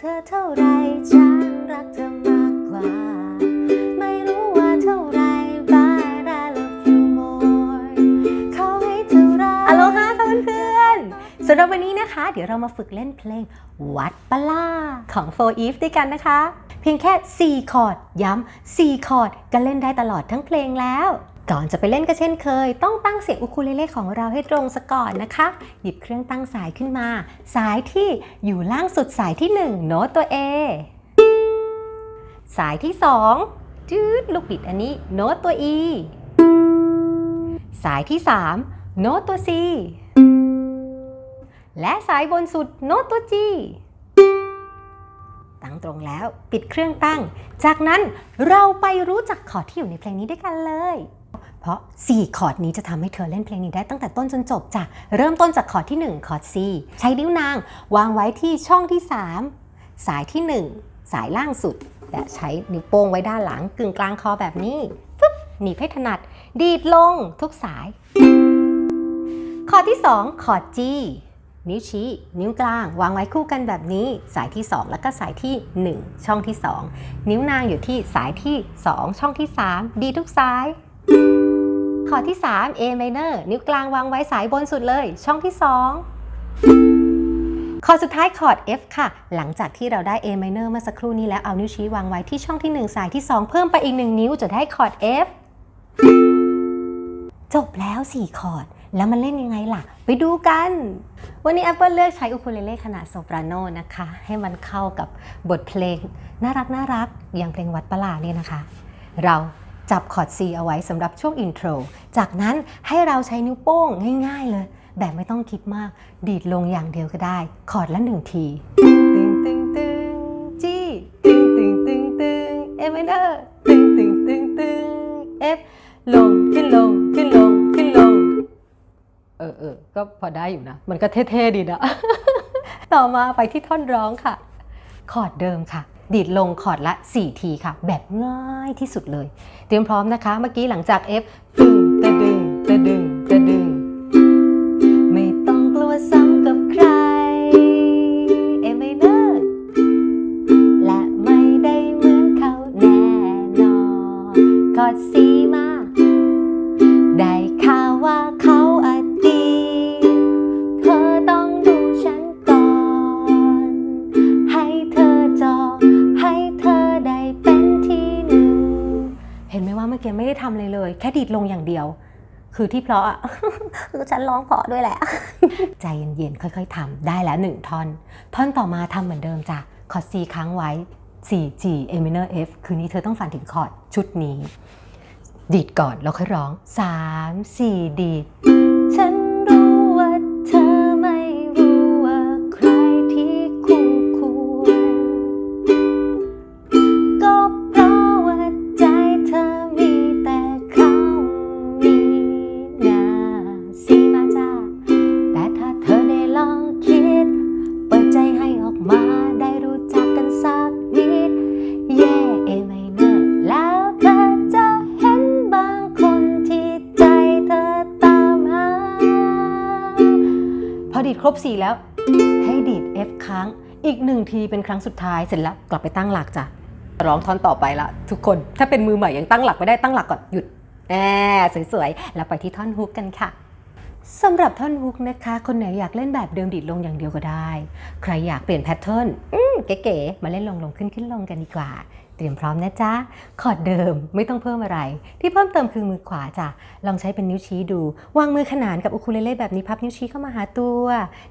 เธอเท่าไรฉันรักเธอมากกว่า ไม่รู้ว่าเท่าไร but I love you more เขาให้เท่าไรอโลฮาค่ะเพื่อนๆสำหรับวันนี้นะคะ เดี๋ยวเรามาฝึกเล่นเพลงวัดปะล่าของ For Eve ด้วยกันนะคะ เพียงแค่ 4 คอร์ด ย้ำ 4 คอร์ดก็เล่นได้ตลอดทั้งเพลงแล้ว ก่อนจะไปเล่นก็เช่นเคย ต้องตั้งเสียงอุคูเลเล่ของเราให้ตรงซะก่อนนะคะ หยิบเครื่องตั้งสายขึ้นมา สายที่อยู่ล่างสุดสายที่ 1 โน้ตตัว A สายที่ 2จืดลูกบิดอันนี้โน้ตตัว E สายที่ 3 โน้ตตัว C และสายบนสุดโน้ตตัว G ตั้งตรงแล้วปิดเครื่องตั้ง จากนั้นเราไปรู้จักคอร์ดที่อยู่ในเพลงนี้ด้วยกันเลย เพราะ 4 คอร์ดนี้จะทำให้เธอเล่นเพลงนี้ได้ตั้งแต่ต้นจนจบจ้ะเริ่มต้นจากคอร์ดที่ 1 คอร์ด C ใช้นิ้วนาง วางไว้ที่ช่องที่ 3 สายที่ 1 สายล่างสุด และใช้นิ้วโป้งไว้ด้านหลังกึ่งกลางคอแบบนี้ปึ๊บหนีบให้ถนัด ดีดลงทุกสาย คอร์ดที่ 2 คอร์ด G นิ้วชี้ นิ้วกลาง วางไว้คู่กันแบบนี้ สายที่ 2 แล้วก็สายที่ 1 ช่องที่ 2 นิ้วนางอยู่ที่สายที่ 2 ช่องที่ 3 ดีทุกสาย คอร์ดที่ 3 A minor นิ้วกลางวางไว้สายบนสุดเลย ช่องที่ 2 คอร์ดสุดท้ายคอร์ด F ค่ะ หลังจากที่เราได้ A minor เมื่อสักครู่นี้แล้วเอานิ้วชี้วางไว้ที่ช่องที่ 1 สายที่ 2 เพิ่มไปอีก 1 นิ้วจะได้คอร์ด F จบแล้ว 4 คอร์ด แล้วมันเล่นยังไงล่ะ ไปดูกัน วันนี้ Apple เลือกใช้อุคูเลเล่ขนาดโซปราโนนะคะ ให้มันเข้ากับบทเพลง น่ารักน่ารักอย่างเพลงวัดประหลาดเนี่ยนะคะ เรา จับคอร์ด C เอาไว้สำหรับช่วงอินโทร จากนั้นให้เราใช้นิ้วโป้งง่ายๆเลย แบบไม่ต้องคิดมาก ดีดลงอย่างเดียวก็ได้ คอร์ดละหนึ่งทีตึงตึงตึง G ตึงตึงตึงตึง A minor ตึงตึงตึงตึง F ลงขึ้นลงขึ้นลงขึ้นลง เออเออก็พอได้อยู่นะ มันก็เท่ๆดีนะ ต่อมาไปที่ท่อนร้องค่ะ คอร์ดเดิมค่ะ ดีดลงคอร์ดละ 4 ทีค่ะ แบบง่ายที่สุดเลย เตรียมพร้อมนะคะ เมื่อกี้หลังจาก F ตึงตะดึงตะดึงตดึง ทำอะไรเลย แค่ดีดลงอย่างเดียว คือที่เพราะอะคือฉันร้องเพราะด้วยแหละ ใจเย็นๆค่อยๆทำได้แล้วหนึ่งท่อน ท่อนต่อมาทำเหมือนเดิมจ้ะคอร์ด C ค้างไว้4 G A minor F คืนนี้เธอต้องฝันถึงคอร์ดชุดนี้ ดีดก่อนแล้วค่อยร้อง 3 4 ดีดฉัน รบ 4 แล้ว ให้ดีด F ค้างอีกหนึ่งทีเป็นครั้งสุดท้ายเสร็จแล้วกลับไปตั้งหลักจ้ะร้องท่อนต่อไปละทุกคนถ้าเป็นมือใหม่ยังตั้งหลักไม่ได้ตั้งหลักก่อนหยุดแอบสวยๆ แล้วไปที่ท่อนฮุกกันค่ะสำหรับท่อนฮุกนะคะ คนไหนอยากเล่นแบบเดิมดีดลงอย่างเดียวก็ได้ ใครอยากเปลี่ยนแพทเทิร์นเก๋ๆมาเล่นลงลงขึ้นขึ้นลงกันดีกว่า เตรียมพร้อมนะจ๊ะคอร์ดเดิมไม่ต้องเพิ่มอะไร ที่เพิ่มเติมคือมือขวาจ้ะลองใช้เป็นนิ้วชี้ดู วางมือขนานกับอุคูเลเล่แบบนี้พับนิ้วชี้เข้ามาหาตัว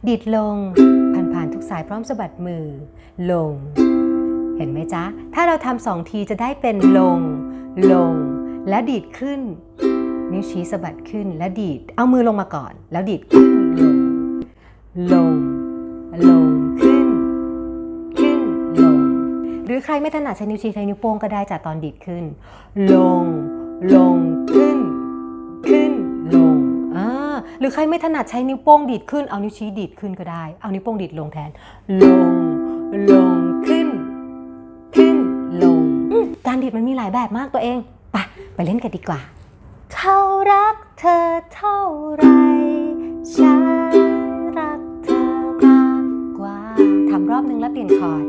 ดีดลงผ่านๆทุกสายพร้อมสะบัดมือ ลง เห็นไหมจ๊ะ ถ้าเราทำสองทีจะได้เป็นลง ลง และดีดขึ้น นิ้วชี้สะบัดขึ้นและดีด เอามือลงมาก่อน แล้วดีดขึ้นลง ลง ใครไม่ถนัดใช้นิ้วชี้ใช้นิ้วโป้งก็ได้จากตอนดีดขึ้น ลง ลงขึ้น ขึ้นลงอ่าหรือใครไม่ถนัดใช้นิ้วโป้งดีดขึ้น เอานิ้วชี้ดีดขึ้นก็ได้ เอานิ้วโป้งดีดลงแทน ลง ลงขึ้น ขึ้นลง การดีดมันมีหลายแบบมากตัวเองไปไปเล่นกันดีกว่า เขารักเธอเท่าไรฉันรักเธอมากกว่าทำรอบนึงแล้วเปลี่ยนคอร์ด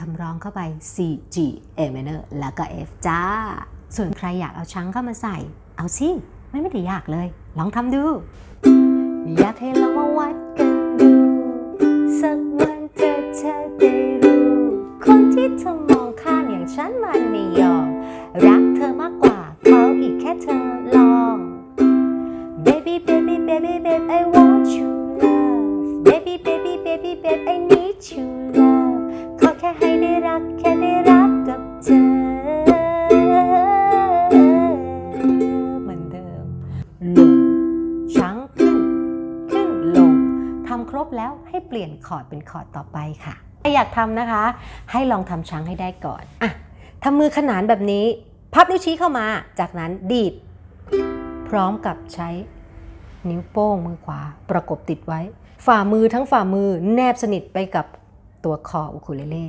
คำร้องเข้าไป C G A minor แล้วก็ F จ้า ส่วนใครอยากเอาชังเข้ามาใส่ เอาสิไม่ไม่ได้ยากเลย ลองทำดู อยากให้ลองมาวัดกันดู สักวันเธอจะได้รู้ คนที่เธอมองข้ามอย่างฉันมันไม่ยอม รักเธอมากกว่าเขาอีกแค่เธอลอง Baby baby baby baby I want you love Baby baby baby baby I need you เปลี่ยนคอร์ดเป็นคอร์ดต่อไปค่ะถ้าอยากทำนะคะ ให้ลองทำช้างให้ได้ก่อนอะทำมือขนานแบบนี้ พับนิ้วชี้เข้ามา จากนั้นดีด พร้อมกับใช้นิ้วโป้งมือขวา ประกบติดไว้ ฝ่ามือทั้งฝ่ามือแนบสนิทไปกับตัวคออุคูเลเล่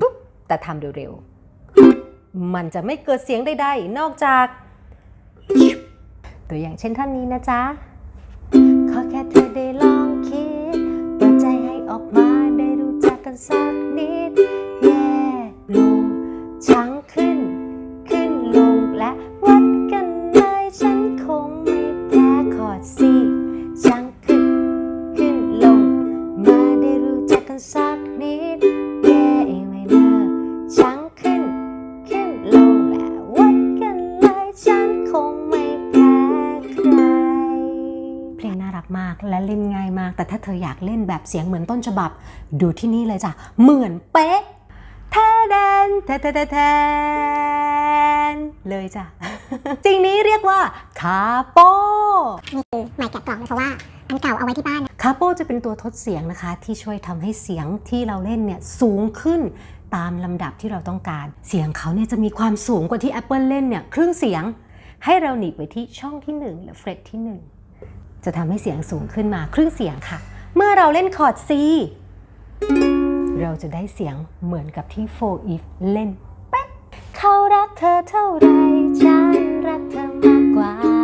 ปุ๊บแต่ทำเร็วๆ มันจะไม่เกิดเสียงใดๆ นอกจาก ตัวอย่างเช่นท่อนนี้นะจ๊ะ รู้จัากมากและเล่นง่ายมาก แต่ถ้าเธออยากเล่นแบบเสียงเหมือนต้นฉบับ ดูที่นี่เลยจ้ะ เหมือนเป๊ะแทแดนแทแทแทแทนเลยจ้ะสิ่งนี้เรียกว่าคาโปนี่คือหม่แกะกล่องเลยเพราะว่าอันเก่าเอาไว้ที่บ้านคาโปจะเป็นตัวทดเสียงนะคะ ที่ช่วยทำให้เสียงที่เราเล่นเนี่ยสูงขึ้นตามลำดับที่เราต้องการ เสียงเขาเนี่ยจะมีความสูงกว่าที่ Apple เล่นเนี่ยครึ่งเสียงให้เราหนีบไปที่ช่องที่ 1 หรือเฟรตที่ 1 จะทำให้เสียงสูงขึ้นมาครึ่งเสียงค่ะ เมื่อเราเล่นคอร์ด C เราจะได้เสียงเหมือนกับที่4 if เล่นเป๊ะเขารักเธอเท่าไรฉันรักเธอมากกว่า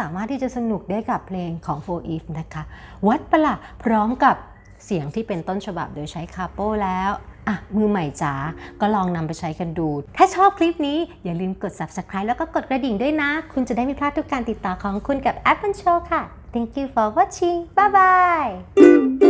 สามารถที่จะสนุกได้กับเพลงของ For If นะคะ วัดประลาพร้อมกับเสียงที่เป็นต้นฉบับโดยใช้คาโปแล้วอะมือใหม่จ๋าก็ลองนำไปใช้กันดู ถ้าชอบคลิปนี้อย่าลืมกด subscribe แล้วก็กดกระดิ่งด้วยนะ คุณจะได้ไม่พลาดทุกการติดต่อของคุณกับ Apple Show ค่ะ Thank you for watching bye bye